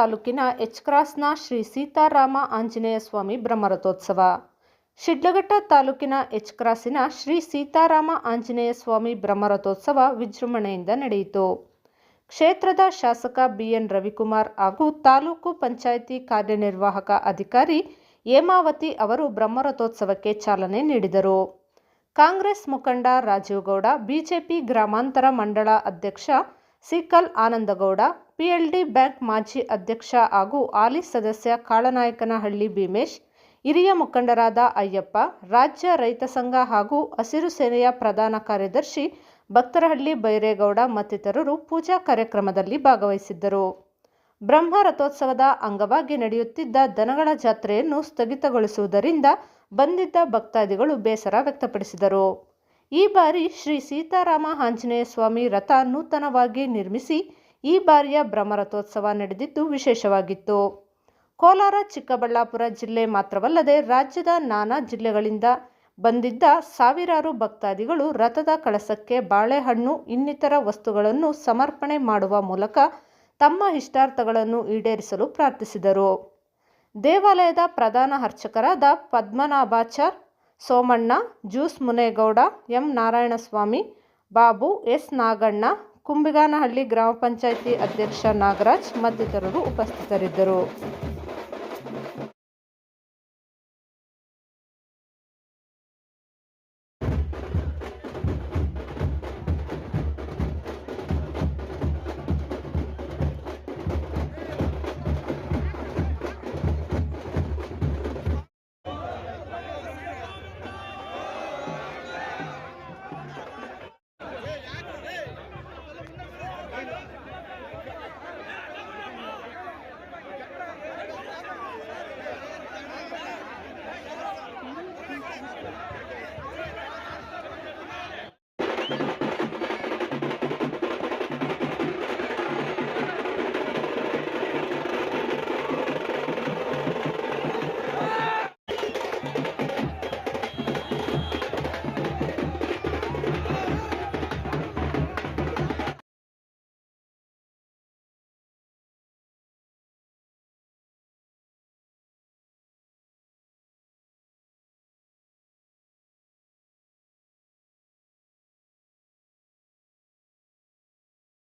ತಾಲೂಕಿನ ಎಚ್ ಕ್ರಾಸ್ನ ಶ್ರೀ ಸೀತಾರಾಮ ಆಂಜನೇಯ ಸ್ವಾಮಿ ಬ್ರಹ್ಮರಥೋತ್ಸವ. ಶಿಡ್ಲಘಟ್ಟ ತಾಲೂಕಿನ ಎಚ್ ಕ್ರಾಸಿನ ಶ್ರೀ ಸೀತಾರಾಮ ಆಂಜನೇಯ ಸ್ವಾಮಿ ಬ್ರಹ್ಮರಥೋತ್ಸವ ವಿಜೃಂಭಣೆಯಿಂದ ನಡೆಯಿತು. ಕ್ಷೇತ್ರದ ಶಾಸಕ ಬಿಎನ್ ರವಿಕುಮಾರ್ ಹಾಗೂ ತಾಲೂಕು ಪಂಚಾಯಿತಿ ಕಾರ್ಯನಿರ್ವಾಹಕ ಅಧಿಕಾರಿ ಹೇಮಾವತಿ ಅವರು ಬ್ರಹ್ಮರಥೋತ್ಸವಕ್ಕೆ ಚಾಲನೆ ನೀಡಿದರು. ಕಾಂಗ್ರೆಸ್ ಮುಖಂಡ ರಾಜೀವ್ ಗೌಡ, ಬಿಜೆಪಿ ಗ್ರಾಮಾಂತರ ಮಂಡಳ ಅಧ್ಯಕ್ಷ ಸಿಕಲ್ ಆನಂದಗೌಡ ಪಿಎಲ್ಡಿ ಬ್ಯಾಂಕ್ ಮಾಜಿ ಅಧ್ಯಕ್ಷ ಹಾಗೂ ಹಾಲಿ ಸದಸ್ಯ ಕಾಳನಾಯಕನಹಳ್ಳಿ ಭೀಮೇಶ್, ಹಿರಿಯ ಮುಖಂಡರಾದ ಅಯ್ಯಪ್ಪ, ರಾಜ್ಯ ರೈತ ಸಂಘ ಹಾಗೂ ಹಸಿರು ಸೇನೆಯ ಪ್ರಧಾನ ಕಾರ್ಯದರ್ಶಿ ಭಕ್ತರಹಳ್ಳಿ ಬೈರೇಗೌಡ ಮತ್ತಿತರರು ಪೂಜಾ ಕಾರ್ಯಕ್ರಮದಲ್ಲಿ ಭಾಗವಹಿಸಿದ್ದರು. ಬ್ರಹ್ಮ ರಥೋತ್ಸವದ ಅಂಗವಾಗಿ ನಡೆಯುತ್ತಿದ್ದ ದನಗಳ ಜಾತ್ರೆಯನ್ನು ಸ್ಥಗಿತಗೊಳಿಸುವುದರಿಂದ ಬಂದಿದ್ದ ಭಕ್ತಾದಿಗಳು ಬೇಸರ ವ್ಯಕ್ತಪಡಿಸಿದರು. ಈ ಬಾರಿ ಶ್ರೀ ಸೀತಾರಾಮ ಆಂಜನೇಯ ಸ್ವಾಮಿ ರಥ ನೂತನವಾಗಿ ನಿರ್ಮಿಸಿ ಈ ಬಾರಿಯ ಬ್ರಹ್ಮರಥೋತ್ಸವ ನಡೆದಿದ್ದು ವಿಶೇಷವಾಗಿತ್ತು. ಕೋಲಾರ, ಚಿಕ್ಕಬಳ್ಳಾಪುರ ಜಿಲ್ಲೆ ಮಾತ್ರವಲ್ಲದೆ ರಾಜ್ಯದ ನಾನಾ ಜಿಲ್ಲೆಗಳಿಂದ ಬಂದಿದ್ದ ಸಾವಿರಾರು ಭಕ್ತಾದಿಗಳು ರಥದ ಕಳಸಕ್ಕೆ ಬಾಳೆಹಣ್ಣು, ಇನ್ನಿತರ ವಸ್ತುಗಳನ್ನು ಸಮರ್ಪಣೆ ಮಾಡುವ ಮೂಲಕ ತಮ್ಮ ಇಷ್ಟಾರ್ಥಗಳನ್ನು ಈಡೇರಿಸಲು ಪ್ರಾರ್ಥಿಸಿದರು. ದೇವಾಲಯದ ಪ್ರಧಾನ ಅರ್ಚಕರಾದ ಪದ್ಮನಾಭಾಚಾರ್, ಸೋಮಣ್ಣ ಜ್ಯೂಸ್ ಮುನೇಗೌಡ, ಎಂ ನಾರಾಯಣಸ್ವಾಮಿ, ಬಾಬು ಎಸ್ ನಾಗಣ್ಣ ಕುಂಬಿಗಾನಹಳ್ಳಿ ಗ್ರಾಮ ಪಂಚಾಯಿತಿ ಅಧ್ಯಕ್ಷ ನಾಗರಾಜ್ ಮತ್ತಿತರರು ಉಪಸ್ಥಿತರಿದ್ದರು.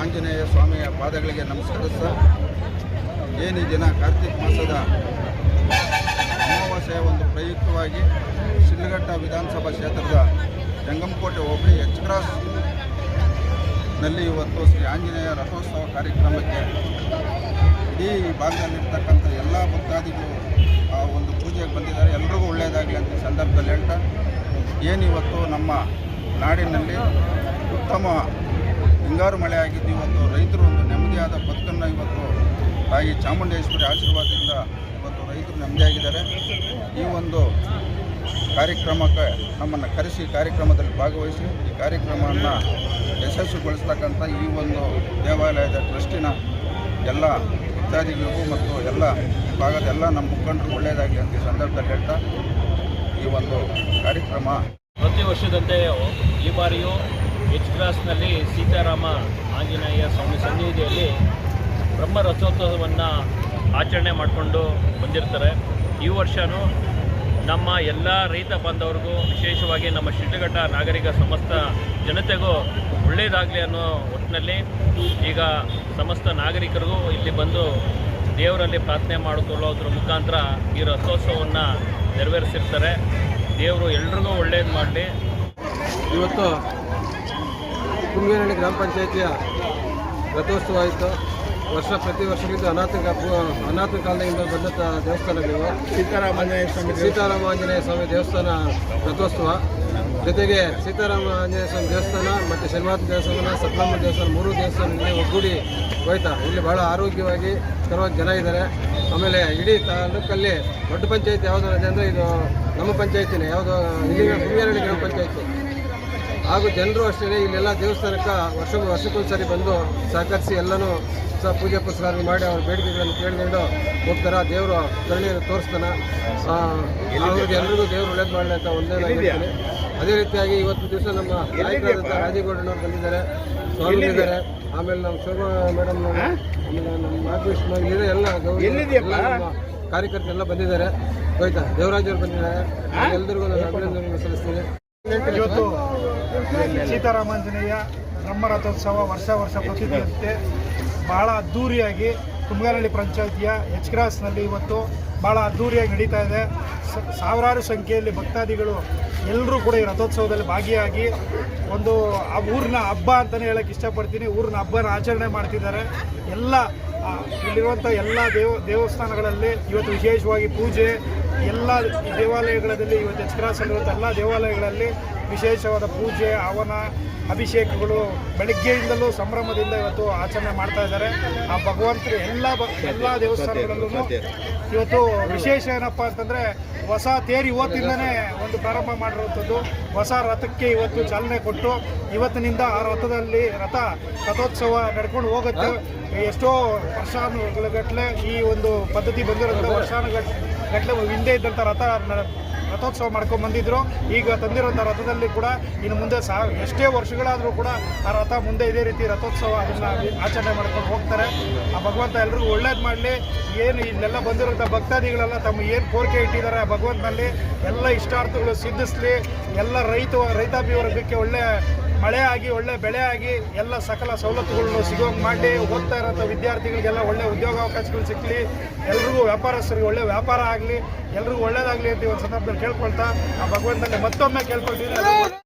ಆಂಜನೇಯ ಸ್ವಾಮಿಯ ಪಾದಗಳಿಗೆ ನಮಸ್ಕರಿಸ್ತಾ ಏನು ಈ ದಿನ ಕಾರ್ತಿಕ್ ಮಾಸದ ಅಮಾವಾಸ್ಯೆಯ ಒಂದು ಪ್ರಯುಕ್ತವಾಗಿ ಸಿಲ್ಲಘಟ್ಟ ವಿಧಾನಸಭಾ ಕ್ಷೇತ್ರದ ಜಂಗಮಕೋಟೆ ಹೋಬಳಿ ಎಚ್ ಕ್ರಾಸ್ನಲ್ಲಿ ಇವತ್ತು ಶ್ರೀ ಆಂಜನೇಯ ರಥೋತ್ಸವ ಕಾರ್ಯಕ್ರಮಕ್ಕೆ ಇಡೀ ಭಾಗದಲ್ಲಿರ್ತಕ್ಕಂಥ ಎಲ್ಲ ಭಕ್ತಾದಿಗಳು ಆ ಒಂದು ಪೂಜೆಗೆ ಬಂದಿದ್ದಾರೆ. ಎಲ್ರಿಗೂ ಒಳ್ಳೆಯದಾಗಲಿ ಅಂತ ಈ ಸಂದರ್ಭದಲ್ಲಿ ಹೇಳ್ತಾ ಏನಿವತ್ತು ನಮ್ಮ ನಾಡಿನಲ್ಲಿ ಉತ್ತಮ ಹಿಂಗಾರು ಮಳೆ ಆಗಿದ್ದು ಇವತ್ತು ರೈತರು ಒಂದು ನೆಮ್ಮದಿಯಾದ ಬದುಕನ್ನು ಇವತ್ತು ತಾಯಿ ಚಾಮುಂಡೇಶ್ವರಿ ಆಶೀರ್ವಾದದಿಂದ ಇವತ್ತು ರೈತರು ನೆಮ್ಮದಿಯಾಗಿದ್ದಾರೆ. ಈ ಒಂದು ಕಾರ್ಯಕ್ರಮಕ್ಕೆ ನಮ್ಮನ್ನು ಕರೆಸಿ ಕಾರ್ಯಕ್ರಮದಲ್ಲಿ ಭಾಗವಹಿಸಿ, ಈ ಕಾರ್ಯಕ್ರಮವನ್ನು ಯಶಸ್ವಿಗೊಳಿಸ್ತಕ್ಕಂಥ ಈ ಒಂದು ದೇವಾಲಯದ ಟ್ರಸ್ಟಿನ ಎಲ್ಲ ಇತ್ಯಾದಿಗಳಿಗೂ ಮತ್ತು ಎಲ್ಲ ಭಾಗದ ಎಲ್ಲ ನಮ್ಮ ಮುಖಂಡರು ಒಳ್ಳೆಯದಾಗಲಿ ಅಂತ ಈ ಸಂದರ್ಭದಲ್ಲಿ ಹೇಳ್ತಾ ಈ ಒಂದು ಕಾರ್ಯಕ್ರಮ. ಪ್ರತಿ ವರ್ಷದಂತೆ ಈ ಬಾರಿಯೂ ಎಚ್ ಕ್ರಾಸ್ನಲ್ಲಿ ಸೀತಾರಾಮ ಆಂಜನೇಯ ಸ್ವಾಮಿ ಸನ್ನಿಧಿಯಲ್ಲಿ ಬ್ರಹ್ಮ ರಥೋತ್ಸವವನ್ನು ಆಚರಣೆ ಮಾಡಿಕೊಂಡು ಬಂದಿರ್ತಾರೆ. ಈ ವರ್ಷವೂ ನಮ್ಮ ಎಲ್ಲ ರೈತ ಬಾಂಧವರಿಗೂ, ವಿಶೇಷವಾಗಿ ನಮ್ಮ ಶಿಡ್ಲಘಟ್ಟ ನಾಗರಿಕ ಸಮಸ್ತ ಜನತೆಗೂ ಒಳ್ಳೆಯದಾಗಲಿ ಅನ್ನೋ ಒಟ್ಟಿನಲ್ಲಿ ಈಗ ಸಮಸ್ತ ನಾಗರಿಕರಿಗೂ ಇಲ್ಲಿ ಬಂದು ದೇವರಲ್ಲಿ ಪ್ರಾರ್ಥನೆ ಮಾಡಿಕೊಳ್ಳೋದ್ರ ಮುಖಾಂತರ ಈ ರಥೋತ್ಸವವನ್ನು ನೆರವೇರಿಸಿರ್ತಾರೆ. ದೇವರು ಎಲ್ರಿಗೂ ಒಳ್ಳೇದು ಮಾಡಲಿ. ಇವತ್ತು ಕುಂಗೇನಹಳ್ಳಿ ಗ್ರಾಮ ಪಂಚಾಯಿತಿಯ ರಥೋತ್ಸವ ಆಯಿತು. ವರ್ಷ ಪ್ರತಿ ವರ್ಷಕ್ಕಿಂತ ಅನಾಥ ಅನಾಥ ಕಾಲದಿಂದ ಬಂದಂಥ ದೇವಸ್ಥಾನಗಳು ಸೀತಾರಾಮಾಂಜನೇಯ ಸ್ವಾಮಿ ಸೀತಾರಾಮ ಆಂಜನೇಯ ಸ್ವಾಮಿ ದೇವಸ್ಥಾನ ರಥೋತ್ಸವ. ಜೊತೆಗೆ ಸೀತಾರಾಮ ಆಂಜನೇಯ ಸ್ವಾಮಿ ದೇವಸ್ಥಾನ ಮತ್ತು ಶನಿವಾರ ದೇವಸ್ಥಾನ ಸಪ್ತಮ ದೇವಸ್ಥಾನ ಮೂರು ದೇವಸ್ಥಾನದಲ್ಲಿ ಒಗ್ಗೂಡಿ ಹೋಯ್ತಾ. ಇಲ್ಲಿ ಭಾಳ ಆರೋಗ್ಯವಾಗಿ ಕರವಾಗಿ ಜನ ಇದ್ದಾರೆ. ಆಮೇಲೆ ಇಡೀ ತಾಲೂಕಲ್ಲಿ ದೊಡ್ಡ ಪಂಚಾಯತ್ ಯಾವುದು ಇದೆ ಅಂದರೆ ಇದು ನಮ್ಮ ಪಂಚಾಯತಿನೇ. ಯಾವುದು ಇಲ್ಲಿ ಗ್ರಾಮ ಪಂಚಾಯತಿ. ಹಾಗೂ ಜನರು ಅಷ್ಟೇ ಇಲ್ಲೆಲ್ಲ ದೇವಸ್ಥಾನಕ್ಕೆ ವರ್ಷ ವರ್ಷಕ್ಕೊಂದ್ಸರಿ ಬಂದು ಸಹಕರಿಸಿ ಎಲ್ಲನೂ ಸಹ ಪೂಜೆ ಪುರಸ್ಕಾರ ಮಾಡಿ ಅವ್ರ ಬೇಡಿಕೆಗಳನ್ನು ಕೇಳಿಕೊಂಡು ಹೋಗ್ತಾರೆ. ದೇವರು ಕರುಣೆಯನ್ನು ತೋರಿಸ್ತಾನೆ. ಅವ್ರಿಗೆ ಎಲ್ರಿಗೂ ದೇವರು ಒಳ್ಳೇದು ಮಾಡಲಿ ಅಂತ ಒಂದೇ ನಾನು ಹೇಳ್ತೀನಿ. ಅದೇ ರೀತಿಯಾಗಿ ಇವತ್ತು ದಿವಸ ನಮ್ಮ ನಾಯಕರಾದಂಥ ರಾಜೇಗೌಡನವ್ರು ಬಂದಿದ್ದಾರೆ. ಸ್ವಾಮಿ ಇದ್ದಾರೆ. ಆಮೇಲೆ ನಮ್ಮ ಶೋಭಾ ಮೇಡಮ್ ಆಮೇಲೆ ನಮ್ಮ ನಾಗೇಶ್ ಇದೆ ಎಲ್ಲ ಗೌರಿ ಎಲ್ಲ ಕಾರ್ಯಕರ್ತರೆಲ್ಲ ಬಂದಿದ್ದಾರೆ. ಹೋಯ್ತಾ? ದೇವರಾಜ್ ಅವರು ಬಂದಿದ್ದಾರೆ. ಎಲ್ಲರಿಗೂ ನಾನು ಅಭಿನಂದನೆಗಳು ಸಲ್ಲಿಸ್ತೀನಿ. ಇವತ್ತು ಸೀತಾರಾಮಾಂಜನೇಯ ಬ್ರಹ್ಮರಥೋತ್ಸವ ವರ್ಷ ವರ್ಷ ಪ್ರಸಿದ್ಧಿಯಂತೆ ಬಹಳ ಅದ್ಧೂರಿಯಾಗಿ ಕುಂಬಗಾನಹಳ್ಳಿ ಪಂಚಾಯತಿಯ ಎಚ್ ಕ್ರಾಸ್ನಲ್ಲಿ ಇವತ್ತು ಭಾಳ ಅದ್ಧೂರಿಯಾಗಿ ನಡೀತಾ ಇದೆ. ಸಾವಿರಾರು ಸಂಖ್ಯೆಯಲ್ಲಿ ಭಕ್ತಾದಿಗಳು ಎಲ್ಲರೂ ಕೂಡ ಈ ರಥೋತ್ಸವದಲ್ಲಿ ಭಾಗಿಯಾಗಿ ಒಂದು ಆ ಊರಿನ ಹಬ್ಬ ಅಂತಲೇ ಹೇಳೋಕ್ಕೆ ಇಷ್ಟಪಡ್ತೀನಿ. ಊರಿನ ಹಬ್ಬನ ಆಚರಣೆ ಮಾಡ್ತಿದ್ದಾರೆ. ಎಲ್ಲ ಇಲ್ಲಿರುವಂಥ ಎಲ್ಲ ದೇವ ದೇವಸ್ಥಾನಗಳಲ್ಲಿ ಇವತ್ತು ವಿಶೇಷವಾಗಿ ಪೂಜೆ ಎಲ್ಲ ದೇವಾಲಯಗಳಲ್ಲಿ ಇವತ್ತು ಎಚ್ ಕ್ರಾಸಲ್ಲಿರುವಂಥ ಎಲ್ಲ ದೇವಾಲಯಗಳಲ್ಲಿ ವಿಶೇಷವಾದ ಪೂಜೆ ಹವನ ಅಭಿಷೇಕಗಳು ಬೆಳಗ್ಗೆಯಿಂದಲೂ ಸಂಭ್ರಮದಿಂದ ಇವತ್ತು ಆಚರಣೆ ಮಾಡ್ತಾ ಇದ್ದಾರೆ. ಆ ಭಗವಂತರು ಎಲ್ಲ ಎಲ್ಲ ದೇವಸ್ಥಾನಗಳಲ್ಲೂ ಇವತ್ತು ವಿಶೇಷ ಏನಪ್ಪ ಅಂತಂದರೆ ಹೊಸ ತೇರಿ ಇವತ್ತಿಂದನೇ ಒಂದು ಪ್ರಾರಂಭ ಮಾಡಿರುವಂಥದ್ದು. ಹೊಸ ರಥಕ್ಕೆ ಇವತ್ತು ಚಾಲನೆ ಕೊಟ್ಟು ಇವತ್ತಿನಿಂದ ಆ ರಥದಲ್ಲಿ ರಥ ರಥೋತ್ಸವ ನಡ್ಕೊಂಡು ಹೋಗುತ್ತೆ. ಎಷ್ಟೋ ವರ್ಷಾನುಗಟ್ಟಲೆ ಈ ಒಂದು ಪದ್ಧತಿ ಬಂದಿರೋದ್ರಿಂದ ವರ್ಷಾನುಗಟ್ ಗಟ್ಟಲೆ ಹಿಂದೆ ಇದ್ದಂಥ ರಥ ರಥೋತ್ಸವ ಮಾಡ್ಕೊಂಡು ಬಂದಿದ್ರು. ಈಗ ತಂದಿರೋಂಥ ರಥದಲ್ಲಿ ಕೂಡ ಇನ್ನು ಮುಂದೆ ಸಾ ಎಷ್ಟೇ ವರ್ಷಗಳಾದರೂ ಕೂಡ ಆ ರಥ ಮುಂದೆ ಇದೇ ರೀತಿ ರಥೋತ್ಸವ ಅದನ್ನು ಆಚರಣೆ ಮಾಡ್ಕೊಂಡು ಹೋಗ್ತಾರೆ. ಆ ಭಗವಂತ ಎಲ್ರಿಗೂ ಒಳ್ಳೇದು ಮಾಡಲಿ. ಏನು ಇಲ್ಲೆಲ್ಲ ಬಂದಿರೋಂಥ ಭಕ್ತಾದಿಗಳೆಲ್ಲ ತಮ್ಮ ಏನು ಕೋರಿಕೆ ಇಟ್ಟಿದ್ದಾರೆ ಆ ಭಗವಂತನಲ್ಲಿ ಎಲ್ಲ ಇಷ್ಟಾರ್ಥಗಳು ಸಿದ್ಧಿಸಲಿ. ಎಲ್ಲ ರೈತ ರೈತಾಪಿ ವರ್ಗಕ್ಕೆ ಒಳ್ಳೆ ಮಳೆ ಆಗಿ ಒಳ್ಳೆ ಬೆಳೆ ಆಗಿ ಎಲ್ಲ ಸಕಲ ಸವಲತ್ತುಗಳನ್ನು ಸಿಗೋಂಗೆ ಮಾಡಿ ಓದ್ತಾ ಇರೋಂಥ ವಿದ್ಯಾರ್ಥಿಗಳಿಗೆಲ್ಲ ಒಳ್ಳೆ ಉದ್ಯೋಗಾವಕಾಶಗಳು ಸಿಕ್ಕಲಿ ಎಲ್ರಿಗೂ ವ್ಯಾಪಾರಸ್ಥರಿಗೆ ಒಳ್ಳೆ ವ್ಯಾಪಾರ ಆಗಲಿ, ಎಲ್ರಿಗೂ ಒಳ್ಳೇದಾಗಲಿ ಅಂತ ಒಂದು ಸಂದರ್ಭದಲ್ಲಿ ಕೇಳ್ಕೊಳ್ತಾ ಆ ಭಗವಂತನಲ್ಲಿ ಮತ್ತೊಮ್ಮೆ ಕೇಳ್ಕೊಳ್ತೀನಿ.